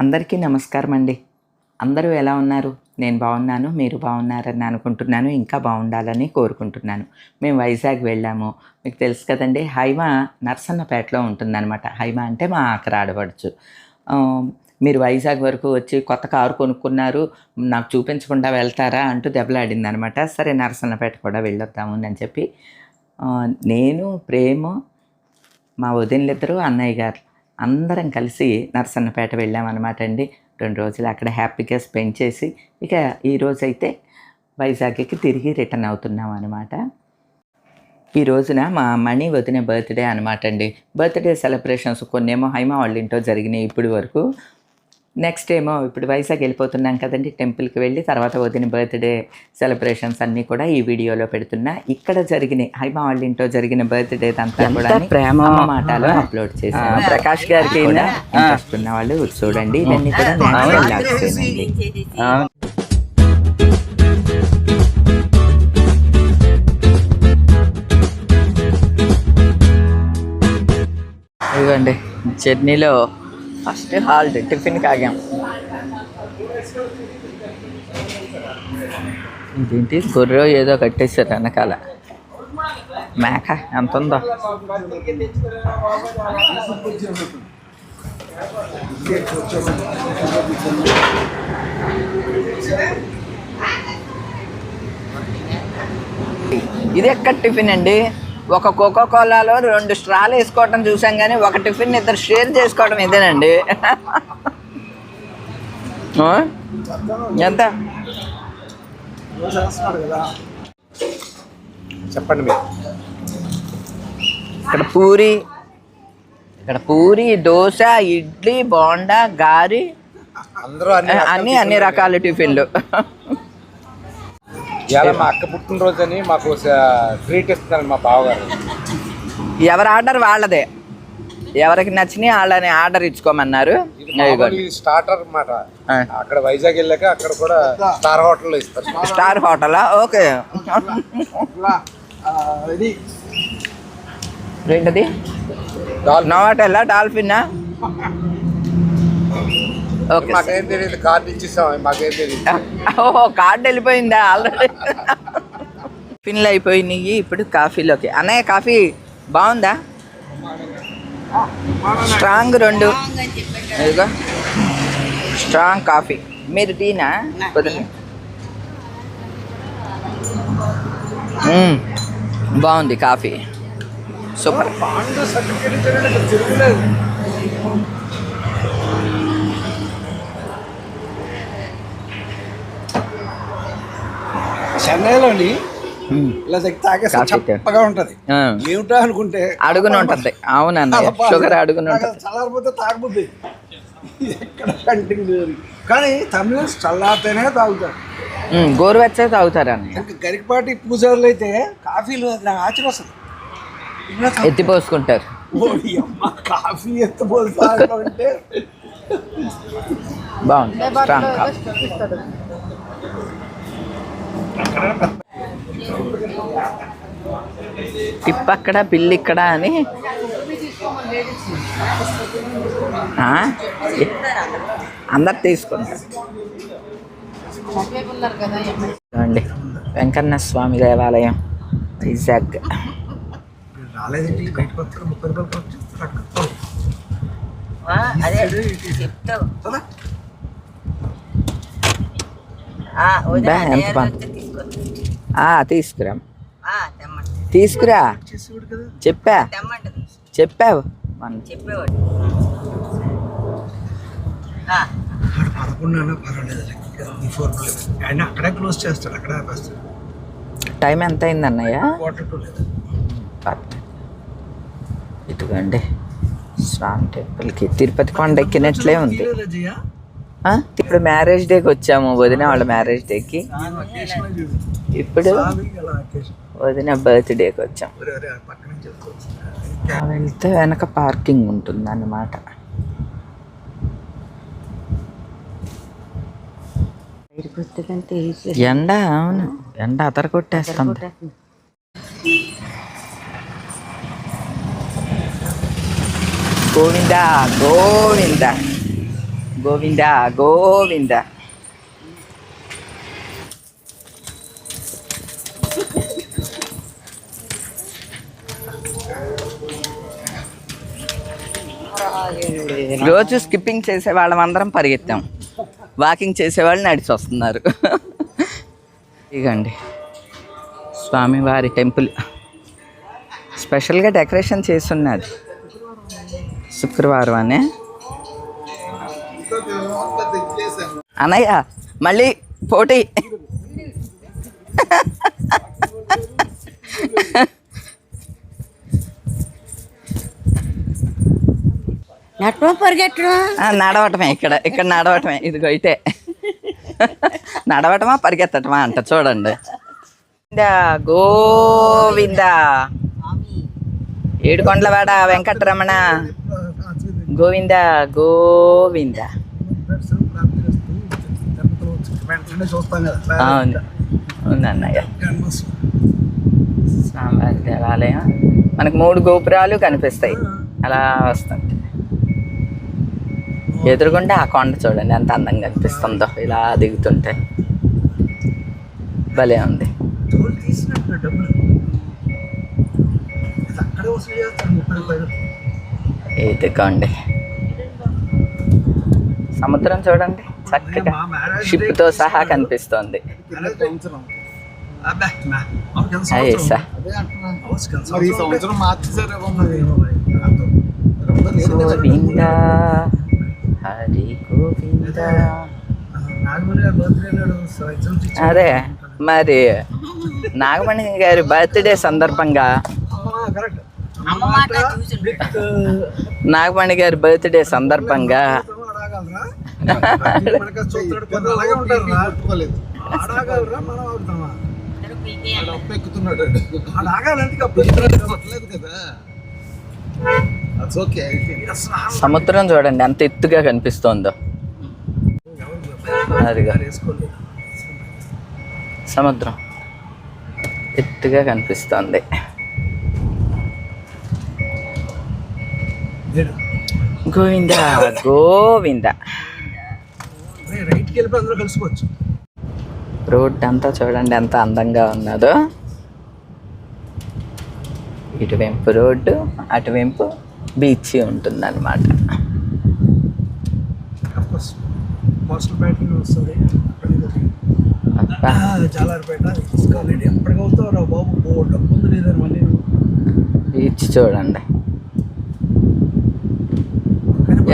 అందరికీ నమస్కారం అండి అందరూ ఎలా ఉన్నారు? నేను బాగున్నాను మీరు బాగున్నారని అనుకుంటున్నాను ఇంకా బాగుండాలని కోరుకుంటున్నాను. మేము వైజాగ్ వెళ్ళాము. మీకు తెలుసు కదండి హైమా నర్సన్నపేటలో ఉంటుందన్నమాట. హైమా అంటే మా ఆఖరి ఆడబడచ్చు మీరు వైజాగ్ వరకు వచ్చి కొత్త కారు కొనుక్కున్నారు నాకు చూపించకుండా వెళ్తారా అంటూ దెబ్బలాడింది అనమాట సరే నరసన్నపేట కూడా వెళ్ళొద్దాము అని చెప్పి. నేను ప్రేమ మా వదినలిద్దరూ అన్నయ్య గారు. అందరం కలిసి నరసన్నపేట వెళ్ళామన్నమాట అండి. రెండు రోజులు అక్కడ హ్యాపీగా స్పెండ్ చేసి ఇక ఈరోజు అయితే వైజాగ్కి తిరిగి రిటర్న్ అవుతున్నాం అనమాట ఈ రోజున మా మణి వదిన బర్త్డే అనమాట అండి. బర్త్డే సెలబ్రేషన్స్ కొన్నేమో హైమా వాళ్ళ ఇంట్లో జరిగినాయి ఇప్పటి వరకు. నెక్స్ట్ ఏమో ఇప్పుడు వైజాగ్ వెళ్ళిపోతున్నాం కదండి టెంపుల్కి వెళ్ళి తర్వాత వదిన బర్త్డే సెలబ్రేషన్స్ అన్నీ కూడా ఈ వీడియోలో పెడుతున్నా. ఇక్కడ జరిగిన హైమా వాళ్ళ ఇంట్లో జరిగిన బర్త్డే అంతా కూడా ప్రేమ. మాటలో అప్లోడ్ చేశాను ప్రకాష్ గారికి ఇంట్రెస్ట్ ఉన్న వాళ్ళు చూడండి. ఇవన్నీ కూడా. ఇదిగోండి జర్నీలో ఫస్ట్ హాల్ట్ టిఫిన్ ఆగాం. ఇదేంటి? గొర్రె ఏదో కట్టేశారు వెనకాల. మేక ఎంత ఉందో? ఇది ఎక్కడ టిఫిన్ అండి? ఒక కోకో కోలాలో రెండు స్ట్రాలు వేసుకోవటం చూసాం కానీ ఒక టిఫిన్ ఇద్దరు షేర్ చేసుకోవడం ఇదేనండి? ఎంత? చెప్పండి మీరు. ఇక్కడ పూరి ఇక్కడ పూరి దోశ ఇడ్లీ బోండా గారి అందరూ అన్ని అన్ని రకాల టిఫిన్లు ఇవాళ మా అక్క పుట్టినరోజు అని మాకు ట్రీట్ ఇస్తున్నారు మా బావగారు. ఎవరి ఆర్డర్ వాళ్ళదే. ఎవరికి నచ్చినాయి వాళ్ళని ఆర్డర్ ఇచ్చుకోమన్నారు. స్టార్టర్ అన్నమాట. ఆ. అక్కడ వైజాగ్ వెళ్ళాక అక్కడ కూడా స్టార్ హోటల్లో ఇస్తారు. స్టార్ హోటలా? ఓకే. ఏంటది డాల్- నోవాటెల్లా డాల్ఫిన్నా మాకేం తెలియదు కార్డు ఇచ్చేసాం మాకేం తెలియదు ఓహో కార్డు వెళ్ళిపోయిందా ఆల్రెడీ? టిఫిన్లు అయిపోయినాయి ఇప్పుడు కాఫీలోకి. అన్నయ్య కాఫీ బాగుందా? స్ట్రాంగ్ రెండు. ఇదిగో. Strong coffee. మీరు టీనా? మ్మ్. బాగుంది కాఫీ. సూపర్ పాండు సర్టిఫికేట్ ఇచ్చారంటే ఇక్కడ తిరుగులేదు చెన్నైలోని. ఇలా దగ్గర తాగేసి కాఫీ తే- చప్పగా ఉంటది. ఏమిటా అనుకుంటే అడుగున ఉంటుంది. అవునన్నయ్య. షుగర్ అడుగున ఉంటుంది. చల్లారిపోతే తాగబుద్ది ఎక్కడ కంటిన్యూ కానీ తమిళన్స్ చల్లారితేనే తాగుతారు. మ్మ్. గోరువెచ్చగా తాగుతారు అన్నయ్య ఇంకా గరికపాటి పూజారులు అయితే కాఫీలు నాకు ఆచరణ వస్తుంది ఎత్తిపోసుకుంటారు కాఫీ ఎత్తబోతా అంటే బాగుంది. స్ట్రాంగ్ కాఫీ టిప్ అక్కడ బిల్ ఇక్కడ అని? అందరు తీసుకుంటారు. వెంకన్న స్వామి దేవాలయం. వైజాగ్ ఎంత బాగుంది. తీసుకురా. తీసుకురా. చెప్పా. చెప్పావు. మన చెప్పేవాడు. వాడు పదకొండు పర్వాలేదు. అక్కడే క్లోజ్ చేస్తాడు. అక్కడే టైం ఎంత అయింది అన్నయ్య ఇదిగోండి. స్వామి టెంపుల్కి తిరుపతి కొండ ఎక్కినట్లే ఉంది. ఇప్పుడు మ్యారేజ్ డేకి వచ్చాము వదిన వాళ్ళ మ్యారేజ్ డేకి ఇప్పుడు వదిన బర్త్డేకి వచ్చాం. వెళ్తే వెనక పార్కింగ్ ఉంటుంది అన్నమాట ఎండ అవును. ఎండ అతర కొట్టేస్తుంది గోవిందా గోవిందా. గోవింద గోవింద. రోజు స్కిప్పింగ్ చేసే వాళ్ళం అందరం పరిగెత్తాం. వాకింగ్ చేసేవాళ్ళు నడిచి వస్తున్నారు ఇగండి స్వామివారి టెంపుల్. స్పెషల్గా డెకరేషన్ చేస్తున్నది. శుక్రవారం అనే. అన్నయ్య మళ్ళీ పోటీ. నడపడం పరిగెట్టడం నడవటమే ఇక్కడ ఇక్కడ నడవటమే. ఇదిగో ఇటే. నడవటమా పరిగెత్తటమా అంట చూడండి. గోవిందా, గోవిందా. ఏడుకొండలవాడ వెంకటరమణ. గోవింద గోవింద. చూస్తాం కదా. అవును అన్నయ్య. స్వామివారి దేవాలయం మనకు మూడు గోపురాలు కనిపిస్తాయి. అలా వస్తుంది ఎదురుగుండా ఆ కొండ చూడండి ఎంత అందంగా కనిపిస్తుందో ఇలా దిగుతుంటే. భలే ఉంది. ఇదిగోండి సముద్రం చూడండి. చక్కగా షిప్తో సహా కనిపిస్తోంది అయ్యే? సార్ అదే మరి గోవింద హరి గోవింద నాగమణి గారి బర్త్డే నాడు ఎగ్జామ్స్ ఇచ్చారు. అదే మరి నాగమణి గారి బర్త్డే సందర్భంగా నాగమణి గారి బర్త్డే సందర్భంగా సముద్రం చూడండి ఎంత ఎత్తుగా కనిపిస్తోందో. అదిగా సముద్రం ఎత్తుగా కనిపిస్తోంది. గోవింద గోవింద. రే, రైట్కి వెళ్ళిపోయి అందరూ కలిసిపోవచ్చు రోడ్ అంతా చూడండి ఎంత అందంగా ఉన్నదో. ఇటువైపు రోడ్డు అటువైపు బీచ్ ఉంటుందన్నమాట. బీచ్ చూడండి.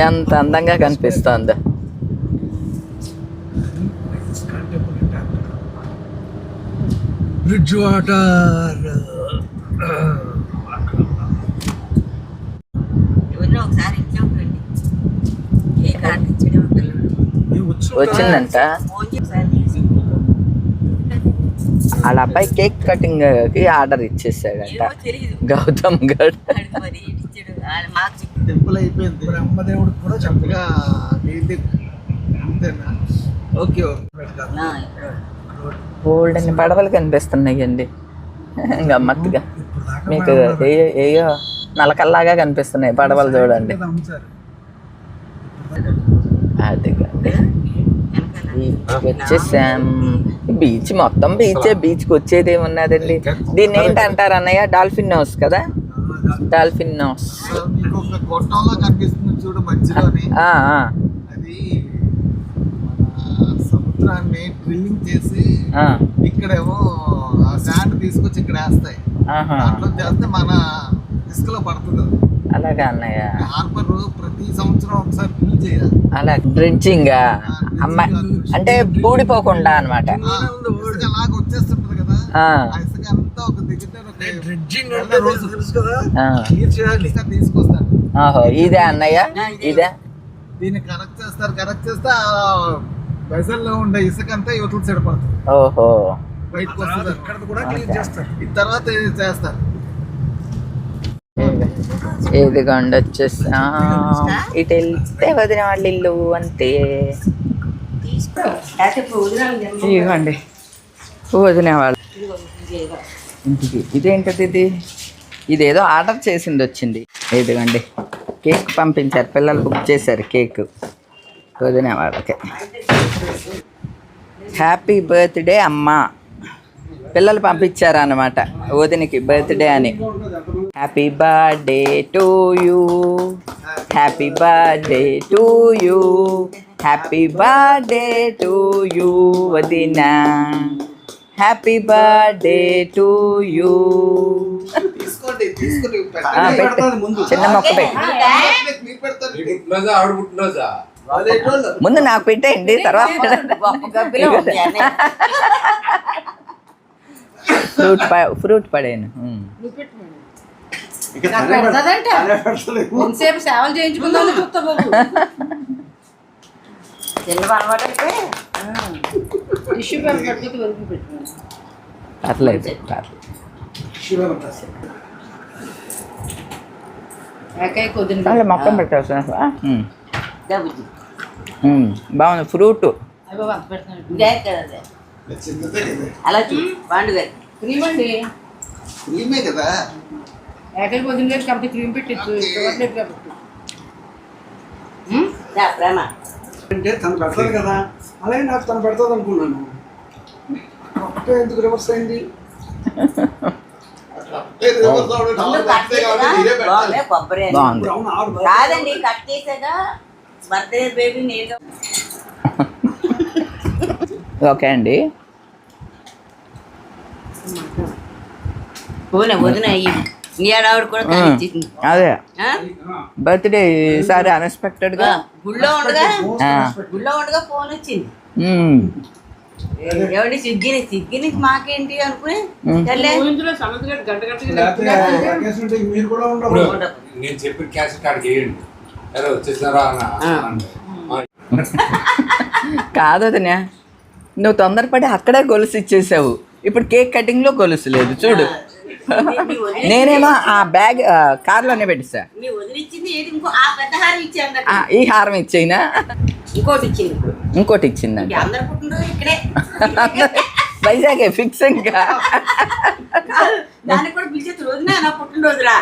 ఎంత అందంగా కనిపిస్తోందో బ్రిడ్జ్ వాటర్ ఎవరినో ఒకసారి ఇచ్చాం రండి ఏ కార్డు ఇచ్చాడు పిల్లడు వచ్చిందంట. వాళ్ళ అబ్బాయి కేక్ కటింగ్కి ఆర్డర్ ఇచ్చేసాడంట. ఏమో తెలియదు గౌతమ్ గడ్. టెంపుల్ అయిపోయింది. అమ్మదేవుడికి కూడా చక్కగా ఓకే ఓకే. బోల్డ్ అన్ని పడవలు కనిపిస్తున్నాయండి. గమ్మత్తుగా. మీకు ఏ- ఏయో నలకల్లాగా కనిపిస్తున్నాయి పడవలు చూడండి. అది వచ్చేసాం. బీచ్ మొత్తం బీచే బీచ్కి వచ్చేది ఏమున్నదండి? దీన్ని ఏంటి అంటారు అన్నయ్య? డాల్ఫిన్ హౌస్ కదా? డాల్ఫిన్ హౌస్ మీకు ఒక గొట్టంలో కనిపిస్తుంది చూడు మధ్యలోని ఆ, ఆ, అది మన సముద్రాన్ని డ్రిల్లింగ్ చేసి ఇక్కడేమో ఆ శాండ్ తీసుకొచ్చి ఇక్కడ వేస్తాయి. ఆహా. దాంట్లో చేస్తే మన ఇసుకలో పడుతుంది. అలాగా అన్నయ్య. హార్బర్ ప్రతి సంవత్సరం ఒకసారి డ్రిల్ చేయాలి. అలా డ్రించింగ్ అమ్మ అంటే బూడిపోకుండా అనమాట అలాగ వచ్చేస్తుంటది కదా. ఆ, ఆ ఇసుక అంతా ఒక అంటే రోజు తెలుసు కదా ఇదే అన్నయ్య? ఇదే. దీన్ని కనెక్ట్ చేస్తారు కనెక్ట్ చేస్తే ఆ వెజల్లో ఉండే ఇసుక అంతా యువతల సైడ్ పడుతుంది. ఓహో. బయటకు వస్తుంది. ఇక్కడ కూడా క్లియర్ చేస్తారు. ఈ తర్వాత ఇది చేస్తారు. ఇదిగోండి వచ్చేసా. ఇటు వెళ్తే వదిన వాళ్ళ ఇల్లు అంతే. ఇదిగోండి. వదిన వాళ్ళు. ఇంటికి. ఇదేంటది ఇది? ఇదేదో ఆర్డర్ చేసింది వచ్చింది. ఇదిగోండి. కేక్ పంపించారు. పిల్లలు బుక్ చేశారు కేక్. వదిన వాళ్ళకి. హ్యాపీ బర్త్డే అమ్మ. పిల్లలు పంపించారు అన్నమాట వదినికి బర్త్డే అని. Happy birthday to you happy birthday to you happy birthday to you వదిన. హ్యాపీ బర్త్డే టు యూ చిన్న మొక్క పెట్టి. ముందు నాకు పెట్టేయండి తర్వాత. ఫ్రూట్ ఫ్రూట్ పడేను. సేవలు చూస్తా బాబు. పర్లేదు పర్లేదు చాలా మొక్కం పెట్టాల్సిన బాగుంది. ఫ్రూట్. అలా పండుగ క్రీమ్ అండి. క్రీమే కదా. ఏకాయ కొద్దిని గారికి కాబట్టి క్రీమ్ పెట్టచ్చు. ఇష్టపడలేదు కాబట్టి. దా, ప్రేమ. అంటే తను పెడతాను కదా. అలాగే నాకు తను పెడతాది అనుకున్నాను. ఒకటే ఎందుకు రివర్స్ అయింది? కాదండి కట్ చేసాగా బర్త్డే బేబీ నేను. ఓకే అండి. పోనీ వదిన కూడా అదే? బర్త్డే ఈసారి అన్ఎక్స్పెక్టెడ్గా ఆ, గుళ్ళో ఉండగా గుళ్ళో ఉండగా ఫోన్ వచ్చింది. ఏమండి సిగ్గిని సిగ్గిని మాకేంటి అనుకుని నేను చెప్పిన క్యాసెట్ కాదు వదినా నువ్వు తొందరపడి అక్కడే గొలుసు ఇచ్చేసావు. ఇప్పుడు కేక్ కటింగ్లో గొలుసు లేదు చూడు. నేనేమో ఆ బ్యాగ్ కార్లోనే పెట్టేసా. మీ వదిలిచ్చింది ఏది? ఇంకో ఆ పెద్ద హారం ఇచ్చాను ఆ, ఈ హారం ఇచ్చేయినా? ఇంకోటి ఇచ్చింది ఇంకోటి ఇక్కడే. వైజాగే ఫిక్స్ ఇంకా దానికి కూడా పిలిచేది రోజున నా పుట్టినరోజురా?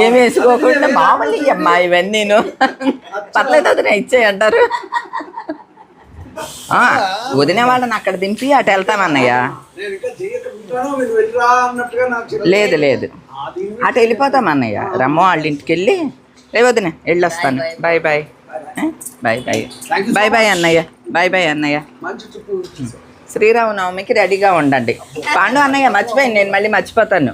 ఏమి వేసుకోకుండా మామూలు అమ్మా ఇవన్నీను. పర్లేదు వదిన ఇచ్చే అంటారు. ఆ, వదిన వాళ్ళని అక్కడ దింపి అటు వెళ్తామన్నయ్య. లేదు లేదు. అటు వెళ్ళిపోతాం అన్నయ్య. రమ్మ వాళ్ళ ఇంటికి వెళ్ళి. రే వదిన వెళ్ళొస్తాను. Bye bye bye. Bye. Bye bye. అన్నయ్య. బాయ్ బాయ్ అన్నయ్య. శ్రీరామనవమికి రెడీగా ఉండండి. పాండు అన్నయ్య మర్చిపోయింది నేను మళ్ళీ మర్చిపోతాను.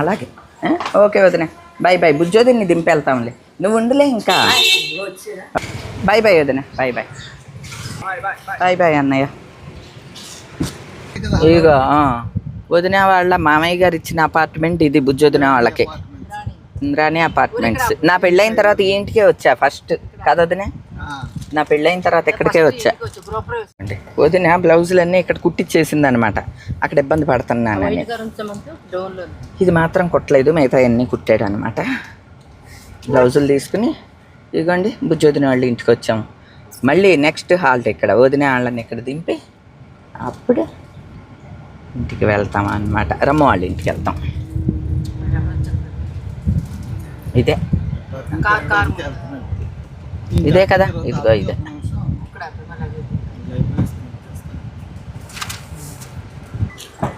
అలాగే. ఓకే వదిన. బాయ్ బాయ్ బుజ్జోదిని దింపెళ్తాంలే. నువ్వు ఉండులే ఇంకా. బాయ్ బాయ్ వదిన బాయ్ బాయ్ బాయ్ బాయ్ అన్నయ్య. ఇగో వదిన వాళ్ళ మామయ్య గారు ఇచ్చిన అపార్ట్మెంట్ ఇది బుజ్జొదిన వాళ్ళకి. ఇంద్రాణి అపార్ట్మెంట్స్ నా పెళ్ళైన తర్వాత ఈ ఇంటికే వచ్చా ఫస్ట్ కదా వదినే? నా పెళ్ళైన తర్వాత ఇక్కడికే వచ్చా? అంటే వదిన బ్లౌజులన్నీ ఇక్కడ కుట్టిచ్చేసింది అనమాట అక్కడ ఇబ్బంది పడుతున్నాను ఇది మాత్రం కుట్టలేదు మిగతా అన్నీ కుట్టాడు అనమాట బ్లౌజులు తీసుకుని ఇదిగోండి బుజ్జొదిన వాళ్ళ ఇంటికి వచ్చాము మళ్ళీ నెక్స్ట్ హాల్ట్ ఇక్కడ వదిన వాళ్ళని ఇక్కడ దింపి అప్పుడు ఇంటికి వెళ్తాం అనమాట రమ్మ వాళ్ళ ఇంటికి వెళ్తాం. ఇదే. కార్. కార్. ఇదే కదా? ఇదిగో ఇదే. అలాగే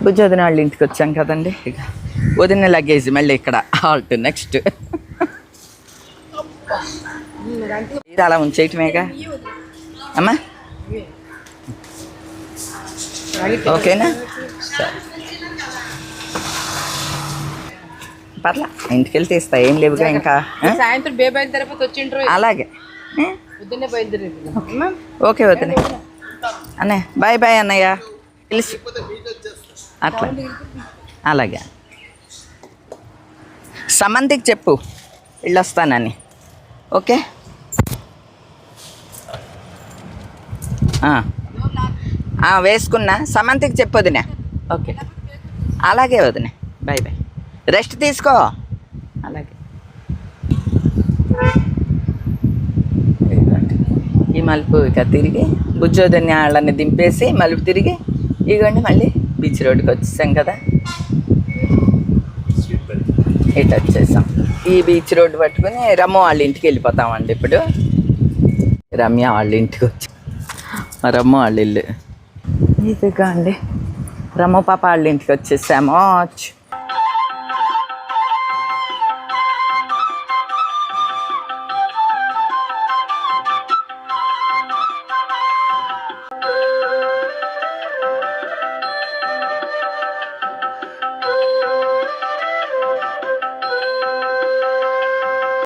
బుజ్జొదిన వాళ్ళ ఇంటికి వచ్చాం కదండి. ఇక వదిన లగేజ్ మళ్ళీ ఇక్కడ. Halt next. ఇది అలా ఉంచేయటమేగా? అమ్మా? ఓకేనా? పర్లా ఇంటికి వెళ్తే ఇస్తా ఏం లేవుగా ఇంకా? సాయంత్రం బే బయలుదేరకపోతే వచ్చిండ్రు. అలాగే. ఓకే. వదిన. అన్నయ్య బాయ్ బాయ్ అన్నయ్య. పిలిచి. అట్లా. అలాగే. సమంతికి చెప్పు. వెళ్ళొస్తానని. ఓకే? వేసుకున్నా. సమంతికి చెప్పు వదిన. ఓకే. అలాగే వదిన. Bye bye. రెస్ట్ తీసుకో. అలాగే. ఈ మలుపు ఇక తిరిగి బుజ్జోదని వాళ్ళని దింపేసి మలుపు తిరిగి ఇగోండి మళ్ళీ బీచ్ రోడ్డుకి వచ్చేసాం కదా. ఇటు వచ్చేసాం. ఈ బీచ్ రోడ్డు పట్టుకుని రమ్మ వాళ్ళ ఇంటికి వెళ్ళిపోతామండి ఇప్పుడు. రమ్య వాళ్ళ ఇంటికి వచ్చి రమ్మ వాళ్ళ ఇల్లు. ఇదిగా అండి రమ్మ పాప వాళ్ళ ఇంటికి వచ్చేసాము.